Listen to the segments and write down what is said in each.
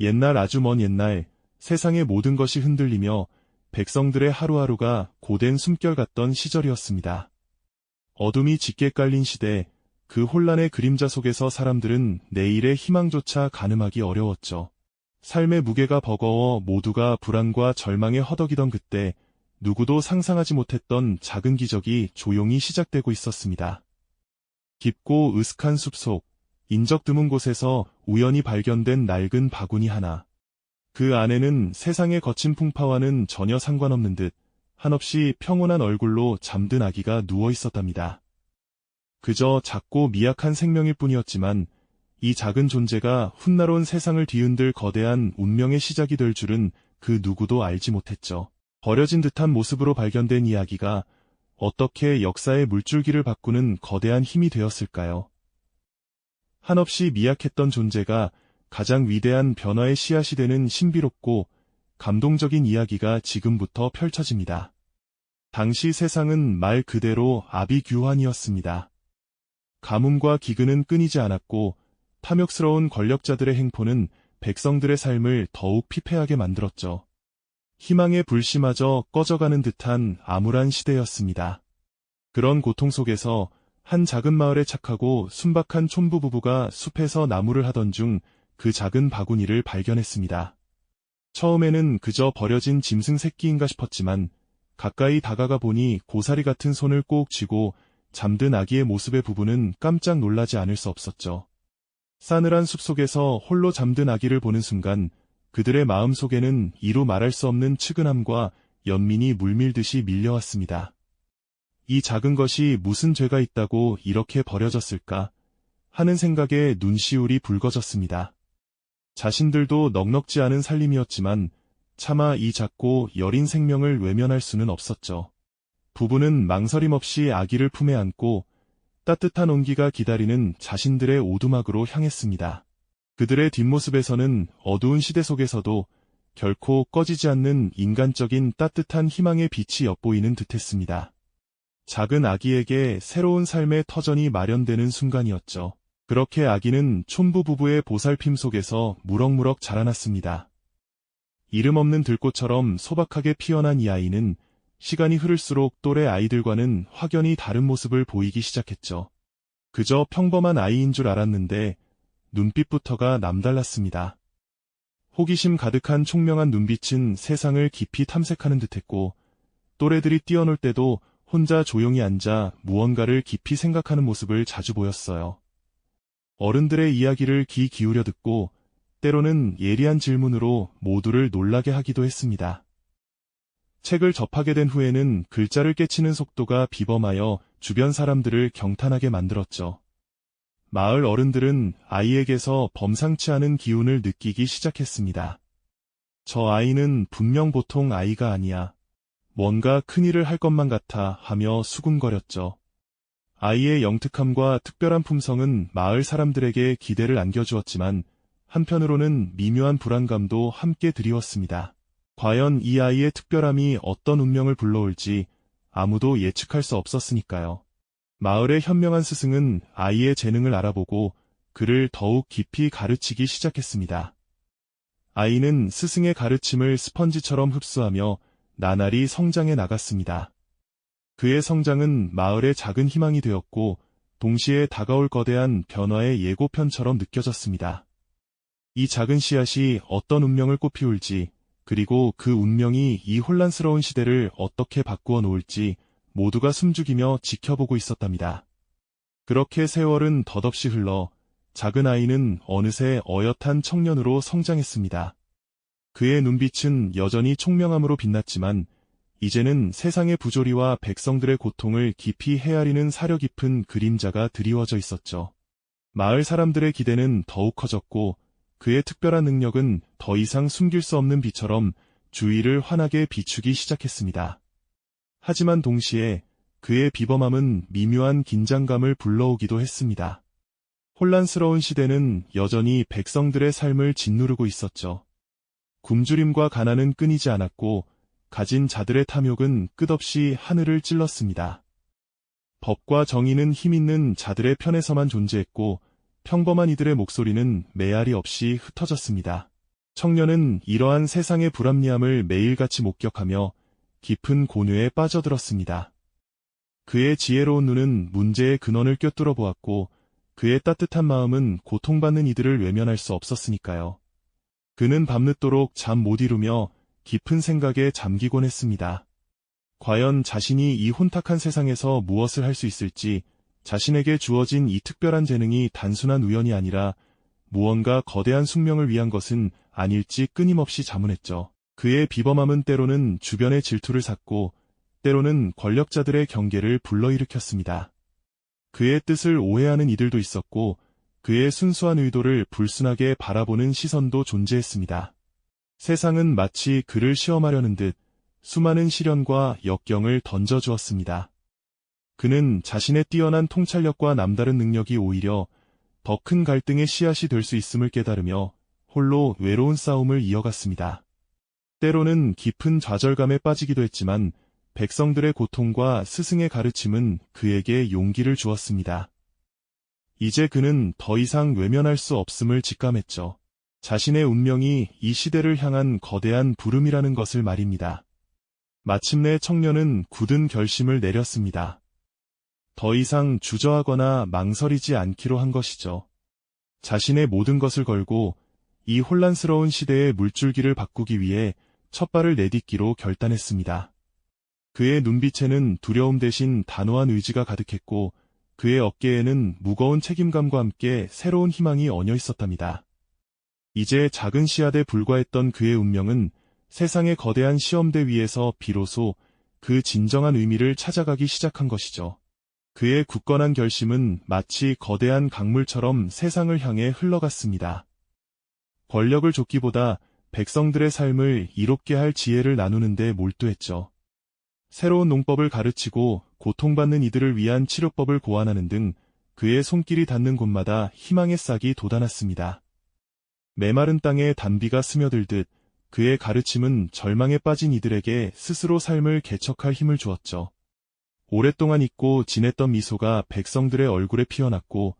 옛날 아주 먼 옛날 세상의 모든 것이 흔들리며 백성들의 하루하루가 고된 숨결 같던 시절이었습니다. 어둠이 짙게 깔린 시대, 그 혼란의 그림자 속에서 사람들은 내일의 희망조차 가늠하기 어려웠죠. 삶의 무게가 버거워 모두가 불안과 절망에 허덕이던 그때 누구도 상상하지 못했던 작은 기적이 조용히 시작되고 있었습니다. 깊고 으슥한 숲속, 인적 드문 곳에서 우연히 발견된 낡은 바구니 하나. 그 안에는 세상의 거친 풍파와는 전혀 상관없는 듯 한없이 평온한 얼굴로 잠든 아기가 누워 있었답니다. 그저 작고 미약한 생명일 뿐이었지만 이 작은 존재가 훗날 온 세상을 뒤흔들 거대한 운명의 시작이 될 줄은 그 누구도 알지 못했죠. 버려진 듯한 모습으로 발견된 이야기가 어떻게 역사의 물줄기를 바꾸는 거대한 힘이 되었을까요? 한없이 미약했던 존재가 가장 위대한 변화의 씨앗이 되는 신비롭고 감동적인 이야기가 지금부터 펼쳐집니다. 당시 세상은 말 그대로 아비규환이었습니다. 가뭄과 기근은 끊이지 않았고 탐욕스러운 권력자들의 행포는 백성들의 삶을 더욱 피폐하게 만들었죠. 희망의 불씨마저 꺼져가는 듯한 암울한 시대였습니다. 그런 고통 속에서 한 작은 마을에 착하고 순박한 촌부 부부가 숲에서 나무를 하던 중 그 작은 바구니를 발견했습니다. 처음에는 그저 버려진 짐승 새끼인가 싶었지만 가까이 다가가 보니 고사리 같은 손을 꼭 쥐고 잠든 아기의 모습의 부부는 깜짝 놀라지 않을 수 없었죠. 싸늘한 숲속에서 홀로 잠든 아기를 보는 순간 그들의 마음 속에는 이루 말할 수 없는 측은함과 연민이 물밀듯이 밀려왔습니다. 이 작은 것이 무슨 죄가 있다고 이렇게 버려졌을까 하는 생각에 눈시울이 붉어졌습니다. 자신들도 넉넉지 않은 살림이었지만 차마 이 작고 여린 생명을 외면할 수는 없었죠. 부부는 망설임 없이 아기를 품에 안고 따뜻한 온기가 기다리는 자신들의 오두막으로 향했습니다. 그들의 뒷모습에서는 어두운 시대 속에서도 결코 꺼지지 않는 인간적인 따뜻한 희망의 빛이 엿보이는 듯했습니다. 작은 아기에게 새로운 삶의 터전이 마련되는 순간이었죠. 그렇게 아기는 촌부 부부의 보살핌 속에서 무럭무럭 자라났습니다. 이름 없는 들꽃처럼 소박하게 피어난 이 아이는 시간이 흐를수록 또래 아이들과는 확연히 다른 모습을 보이기 시작했죠. 그저 평범한 아이인 줄 알았는데 눈빛부터가 남달랐습니다. 호기심 가득한 총명한 눈빛은 세상을 깊이 탐색하는 듯했고 또래들이 뛰어놀 때도 혼자 조용히 앉아 무언가를 깊이 생각하는 모습을 자주 보였어요. 어른들의 이야기를 귀 기울여 듣고 때로는 예리한 질문으로 모두를 놀라게 하기도 했습니다. 책을 접하게 된 후에는 글자를 깨치는 속도가 비범하여 주변 사람들을 경탄하게 만들었죠. 마을 어른들은 아이에게서 범상치 않은 기운을 느끼기 시작했습니다. 저 아이는 분명 보통 아이가 아니야. 뭔가 큰일을 할 것만 같아 하며 수군거렸죠. 아이의 영특함과 특별한 품성은 마을 사람들에게 기대를 안겨주었지만 한편으로는 미묘한 불안감도 함께 드리웠습니다. 과연 이 아이의 특별함이 어떤 운명을 불러올지 아무도 예측할 수 없었으니까요. 마을의 현명한 스승은 아이의 재능을 알아보고 그를 더욱 깊이 가르치기 시작했습니다. 아이는 스승의 가르침을 스펀지처럼 흡수하며 나날이 성장해 나갔습니다. 그의 성장은 마을의 작은 희망이 되었고 동시에 다가올 거대한 변화의 예고편처럼 느껴졌습니다. 이 작은 씨앗이 어떤 운명을 꽃피울지 그리고 그 운명이 이 혼란스러운 시대를 어떻게 바꾸어 놓을지 모두가 숨죽이며 지켜보고 있었답니다. 그렇게 세월은 덧없이 흘러 작은 아이는 어느새 어엿한 청년으로 성장했습니다. 그의 눈빛은 여전히 총명함으로 빛났지만 이제는 세상의 부조리와 백성들의 고통을 깊이 헤아리는 사려 깊은 그림자가 드리워져 있었죠. 마을 사람들의 기대는 더욱 커졌고 그의 특별한 능력은 더 이상 숨길 수 없는 비처럼 주위를 환하게 비추기 시작했습니다. 하지만 동시에 그의 비범함은 미묘한 긴장감을 불러오기도 했습니다. 혼란스러운 시대는 여전히 백성들의 삶을 짓누르고 있었죠. 굶주림과 가난은 끊이지 않았고 가진 자들의 탐욕은 끝없이 하늘을 찔렀습니다. 법과 정의는 힘있는 자들의 편에서만 존재했고 평범한 이들의 목소리는 메아리 없이 흩어졌습니다. 청년은 이러한 세상의 불합리함을 매일같이 목격하며 깊은 고뇌에 빠져들었습니다. 그의 지혜로운 눈은 문제의 근원을 꿰뚫어 보았고 그의 따뜻한 마음은 고통받는 이들을 외면할 수 없었으니까요. 그는 밤늦도록 잠 못 이루며 깊은 생각에 잠기곤 했습니다. 과연 자신이 이 혼탁한 세상에서 무엇을 할 수 있을지 자신에게 주어진 이 특별한 재능이 단순한 우연이 아니라 무언가 거대한 숙명을 위한 것은 아닐지 끊임없이 자문했죠. 그의 비범함은 때로는 주변의 질투를 샀고 때로는 권력자들의 경계를 불러일으켰습니다. 그의 뜻을 오해하는 이들도 있었고 그의 순수한 의도를 불순하게 바라보는 시선도 존재했습니다. 세상은 마치 그를 시험하려는 듯 수많은 시련과 역경을 던져주었습니다. 그는 자신의 뛰어난 통찰력과 남다른 능력이 오히려 더 큰 갈등의 씨앗이 될 수 있음을 깨달으며 홀로 외로운 싸움을 이어갔습니다. 때로는 깊은 좌절감에 빠지기도 했지만 백성들의 고통과 스승의 가르침은 그에게 용기를 주었습니다. 이제 그는 더 이상 외면할 수 없음을 직감했죠. 자신의 운명이 이 시대를 향한 거대한 부름이라는 것을 말입니다. 마침내 청년은 굳은 결심을 내렸습니다. 더 이상 주저하거나 망설이지 않기로 한 것이죠. 자신의 모든 것을 걸고 이 혼란스러운 시대의 물줄기를 바꾸기 위해 첫 발을 내딛기로 결단했습니다. 그의 눈빛에는 두려움 대신 단호한 의지가 가득했고 그의 어깨에는 무거운 책임감과 함께 새로운 희망이 얹어 있었답니다. 이제 작은 씨앗에 불과했던 그의 운명은 세상의 거대한 시험대 위에서 비로소 그 진정한 의미를 찾아가기 시작한 것이죠. 그의 굳건한 결심은 마치 거대한 강물처럼 세상을 향해 흘러갔습니다. 권력을 줬기보다 백성들의 삶을 이롭게 할 지혜를 나누는 데 몰두했죠. 새로운 농법을 가르치고 고통받는 이들을 위한 치료법을 고안하는 등 그의 손길이 닿는 곳마다 희망의 싹이 돋아났습니다. 메마른 땅에 단비가 스며들듯 그의 가르침은 절망에 빠진 이들에게 스스로 삶을 개척할 힘을 주었죠. 오랫동안 잊고 지냈던 미소가 백성들의 얼굴에 피어났고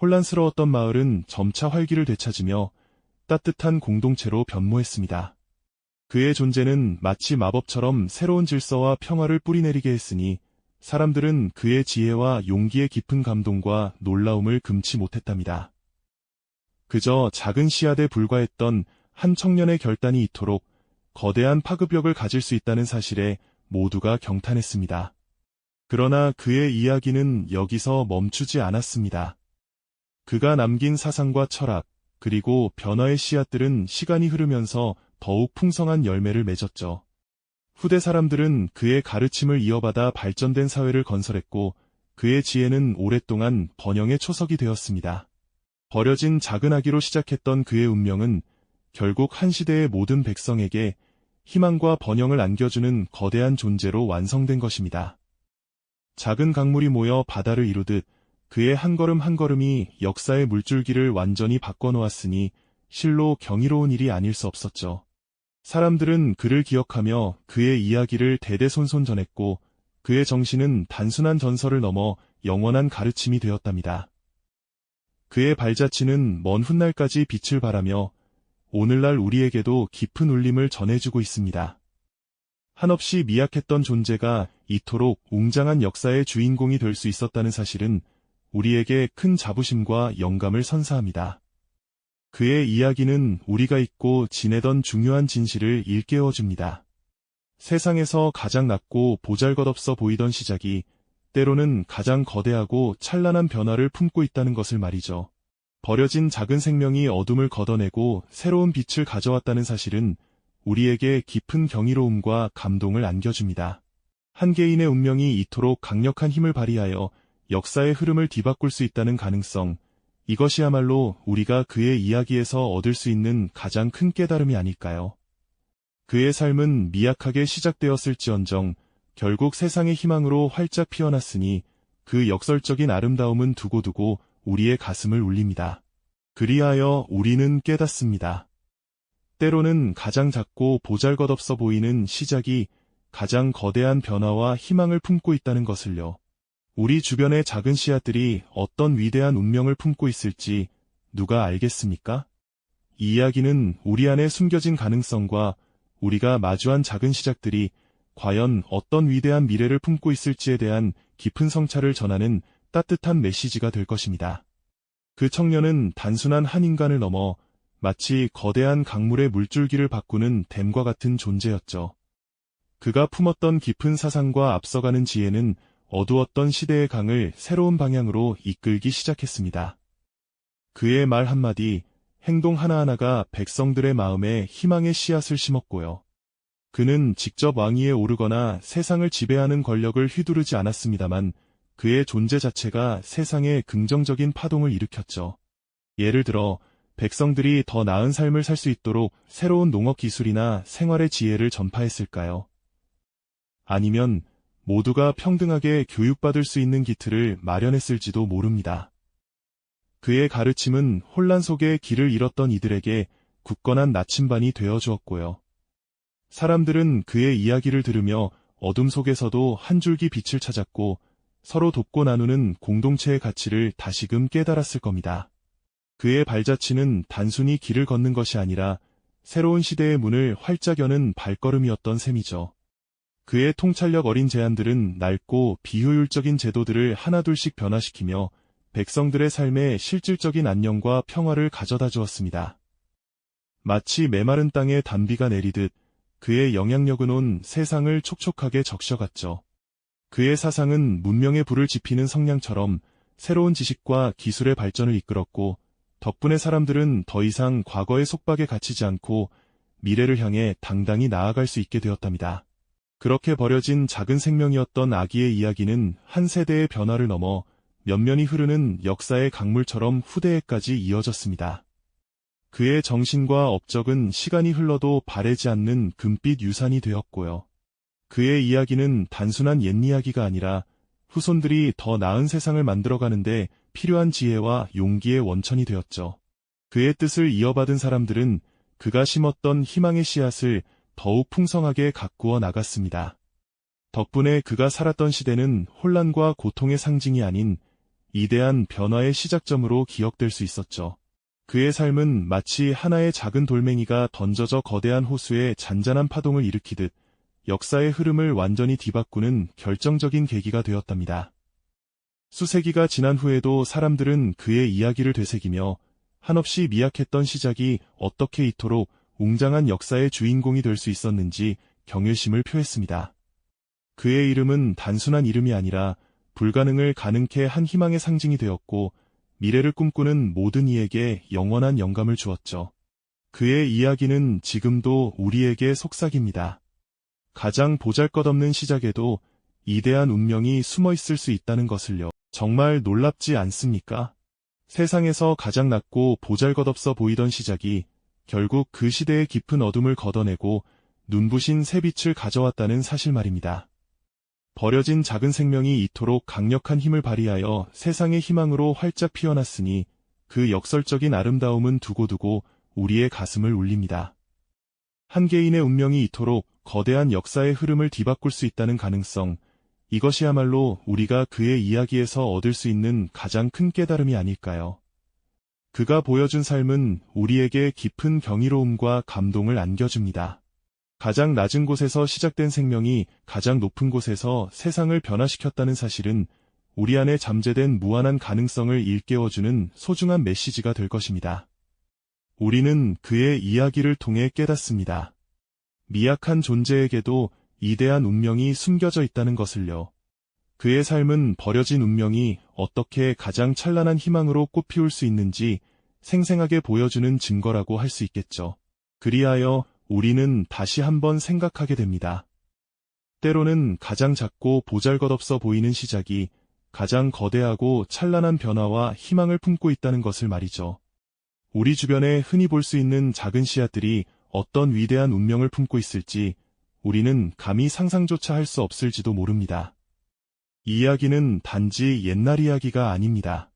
혼란스러웠던 마을은 점차 활기를 되찾으며 따뜻한 공동체로 변모했습니다. 그의 존재는 마치 마법처럼 새로운 질서와 평화를 뿌리내리게 했으니 사람들은 그의 지혜와 용기의 깊은 감동과 놀라움을 금치 못했답니다. 그저 작은 씨앗에 불과했던 한 청년의 결단이 이토록 거대한 파급력을 가질 수 있다는 사실에 모두가 경탄했습니다. 그러나 그의 이야기는 여기서 멈추지 않았습니다. 그가 남긴 사상과 철학, 그리고 변화의 씨앗들은 시간이 흐르면서 더욱 풍성한 열매를 맺었죠. 후대 사람들은 그의 가르침을 이어받아 발전된 사회를 건설했고 그의 지혜는 오랫동안 번영의 초석이 되었습니다. 버려진 작은 아기로 시작했던 그의 운명은 결국 한 시대의 모든 백성에게 희망과 번영을 안겨주는 거대한 존재로 완성된 것입니다. 작은 강물이 모여 바다를 이루듯 그의 한 걸음 한 걸음이 역사의 물줄기를 완전히 바꿔놓았으니 실로 경이로운 일이 아닐 수 없었죠. 사람들은 그를 기억하며 그의 이야기를 대대손손 전했고 그의 정신은 단순한 전설을 넘어 영원한 가르침이 되었답니다. 그의 발자취는 먼 훗날까지 빛을 발하며 오늘날 우리에게도 깊은 울림을 전해주고 있습니다. 한없이 미약했던 존재가 이토록 웅장한 역사의 주인공이 될 수 있었다는 사실은 우리에게 큰 자부심과 영감을 선사합니다. 그의 이야기는 우리가 잊고 지내던 중요한 진실을 일깨워 줍니다. 세상에서 가장 낮고 보잘것없어 보이던 시작이 때로는 가장 거대하고 찬란한 변화를 품고 있다는 것을 말이죠. 버려진 작은 생명이 어둠을 걷어내고 새로운 빛을 가져왔다는 사실은 우리에게 깊은 경이로움과 감동을 안겨줍니다. 한 개인의 운명이 이토록 강력한 힘을 발휘하여 역사의 흐름을 뒤바꿀 수 있다는 가능성, 이것이야말로 우리가 그의 이야기에서 얻을 수 있는 가장 큰 깨달음이 아닐까요? 그의 삶은 미약하게 시작되었을지언정 결국 세상의 희망으로 활짝 피어났으니 그 역설적인 아름다움은 두고두고 우리의 가슴을 울립니다. 그리하여 우리는 깨닫습니다. 때로는 가장 작고 보잘것없어 보이는 시작이 가장 거대한 변화와 희망을 품고 있다는 것을요. 우리 주변의 작은 씨앗들이 어떤 위대한 운명을 품고 있을지 누가 알겠습니까? 이 이야기는 우리 안에 숨겨진 가능성과 우리가 마주한 작은 시작들이 과연 어떤 위대한 미래를 품고 있을지에 대한 깊은 성찰을 전하는 따뜻한 메시지가 될 것입니다. 그 청년은 단순한 한 인간을 넘어 마치 거대한 강물의 물줄기를 바꾸는 댐과 같은 존재였죠. 그가 품었던 깊은 사상과 앞서가는 지혜는 어두웠던 시대의 강을 새로운 방향으로 이끌기 시작했습니다. 그의 말 한마디, 행동 하나하나가 백성들의 마음에 희망의 씨앗을 심었고요. 그는 직접 왕위에 오르거나 세상을 지배하는 권력을 휘두르지 않았습니다만 그의 존재 자체가 세상에 긍정적인 파동을 일으켰죠. 예를 들어 백성들이 더 나은 삶을 살 수 있도록 새로운 농업 기술이나 생활의 지혜를 전파했을까요? 아니면 모두가 평등하게 교육받을 수 있는 기틀을 마련했을지도 모릅니다. 그의 가르침은 혼란 속에 길을 잃었던 이들에게 굳건한 나침반이 되어 주었고요. 사람들은 그의 이야기를 들으며 어둠 속에서도 한 줄기 빛을 찾았고 서로 돕고 나누는 공동체의 가치를 다시금 깨달았을 겁니다. 그의 발자취는 단순히 길을 걷는 것이 아니라 새로운 시대의 문을 활짝 여는 발걸음이었던 셈이죠. 그의 통찰력 어린 제안들은 낡고 비효율적인 제도들을 하나둘씩 변화시키며 백성들의 삶에 실질적인 안녕과 평화를 가져다 주었습니다. 마치 메마른 땅에 단비가 내리듯 그의 영향력은 온 세상을 촉촉하게 적셔갔죠. 그의 사상은 문명의 불을 지피는 성냥처럼 새로운 지식과 기술의 발전을 이끌었고 덕분에 사람들은 더 이상 과거의 속박에 갇히지 않고 미래를 향해 당당히 나아갈 수 있게 되었답니다. 그렇게 버려진 작은 생명이었던 아기의 이야기는 한 세대의 변화를 넘어 면면이 흐르는 역사의 강물처럼 후대에까지 이어졌습니다. 그의 정신과 업적은 시간이 흘러도 바래지 않는 금빛 유산이 되었고요. 그의 이야기는 단순한 옛 이야기가 아니라 후손들이 더 나은 세상을 만들어가는데 필요한 지혜와 용기의 원천이 되었죠. 그의 뜻을 이어받은 사람들은 그가 심었던 희망의 씨앗을 더욱 풍성하게 가꾸어 나갔습니다. 덕분에 그가 살았던 시대는 혼란과 고통의 상징이 아닌 이대한 변화의 시작점으로 기억될 수 있었죠. 그의 삶은 마치 하나의 작은 돌멩이가 던져져 거대한 호수에 잔잔한 파동을 일으키듯 역사의 흐름을 완전히 뒤바꾸는 결정적인 계기가 되었답니다. 수세기가 지난 후에도 사람들은 그의 이야기를 되새기며 한없이 미약했던 시작이 어떻게 이토록 웅장한 역사의 주인공이 될 수 있었는지 경외심을 표했습니다. 그의 이름은 단순한 이름이 아니라 불가능을 가능케 한 희망의 상징이 되었고 미래를 꿈꾸는 모든 이에게 영원한 영감을 주었죠. 그의 이야기는 지금도 우리에게 속삭입니다. 가장 보잘것없는 시작에도 이대한 운명이 숨어 있을 수 있다는 것을요. 정말 놀랍지 않습니까? 세상에서 가장 낮고 보잘것없어 보이던 시작이 결국 그 시대의 깊은 어둠을 걷어내고 눈부신 새빛을 가져왔다는 사실 말입니다. 버려진 작은 생명이 이토록 강력한 힘을 발휘하여 세상의 희망으로 활짝 피어났으니 그 역설적인 아름다움은 두고두고 우리의 가슴을 울립니다. 한 개인의 운명이 이토록 거대한 역사의 흐름을 뒤바꿀 수 있다는 가능성, 이것이야말로 우리가 그의 이야기에서 얻을 수 있는 가장 큰 깨달음이 아닐까요? 그가 보여준 삶은 우리에게 깊은 경이로움과 감동을 안겨줍니다. 가장 낮은 곳에서 시작된 생명이 가장 높은 곳에서 세상을 변화시켰다는 사실은 우리 안에 잠재된 무한한 가능성을 일깨워주는 소중한 메시지가 될 것입니다. 우리는 그의 이야기를 통해 깨닫습니다. 미약한 존재에게도 이대한 운명이 숨겨져 있다는 것을요. 그의 삶은 버려진 운명이 어떻게 가장 찬란한 희망으로 꽃피울 수 있는지 생생하게 보여주는 증거라고 할 수 있겠죠. 그리하여 우리는 다시 한번 생각하게 됩니다. 때로는 가장 작고 보잘것없어 보이는 시작이 가장 거대하고 찬란한 변화와 희망을 품고 있다는 것을 말이죠. 우리 주변에 흔히 볼 수 있는 작은 씨앗들이 어떤 위대한 운명을 품고 있을지 우리는 감히 상상조차 할 수 없을지도 모릅니다. 이 이야기는 단지 옛날 이야기가 아닙니다.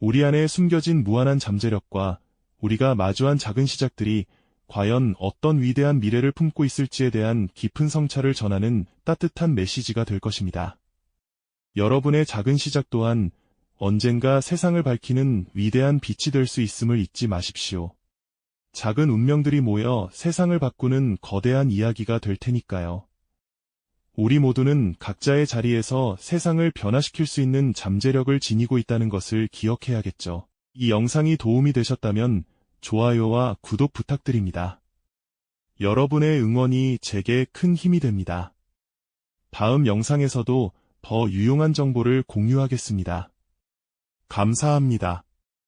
우리 안에 숨겨진 무한한 잠재력과 우리가 마주한 작은 시작들이 과연 어떤 위대한 미래를 품고 있을지에 대한 깊은 성찰을 전하는 따뜻한 메시지가 될 것입니다. 여러분의 작은 시작 또한 언젠가 세상을 밝히는 위대한 빛이 될 수 있음을 잊지 마십시오. 작은 운명들이 모여 세상을 바꾸는 거대한 이야기가 될 테니까요. 우리 모두는 각자의 자리에서 세상을 변화시킬 수 있는 잠재력을 지니고 있다는 것을 기억해야겠죠. 이 영상이 도움이 되셨다면 좋아요와 구독 부탁드립니다. 여러분의 응원이 제게 큰 힘이 됩니다. 다음 영상에서도 더 유용한 정보를 공유하겠습니다. 감사합니다.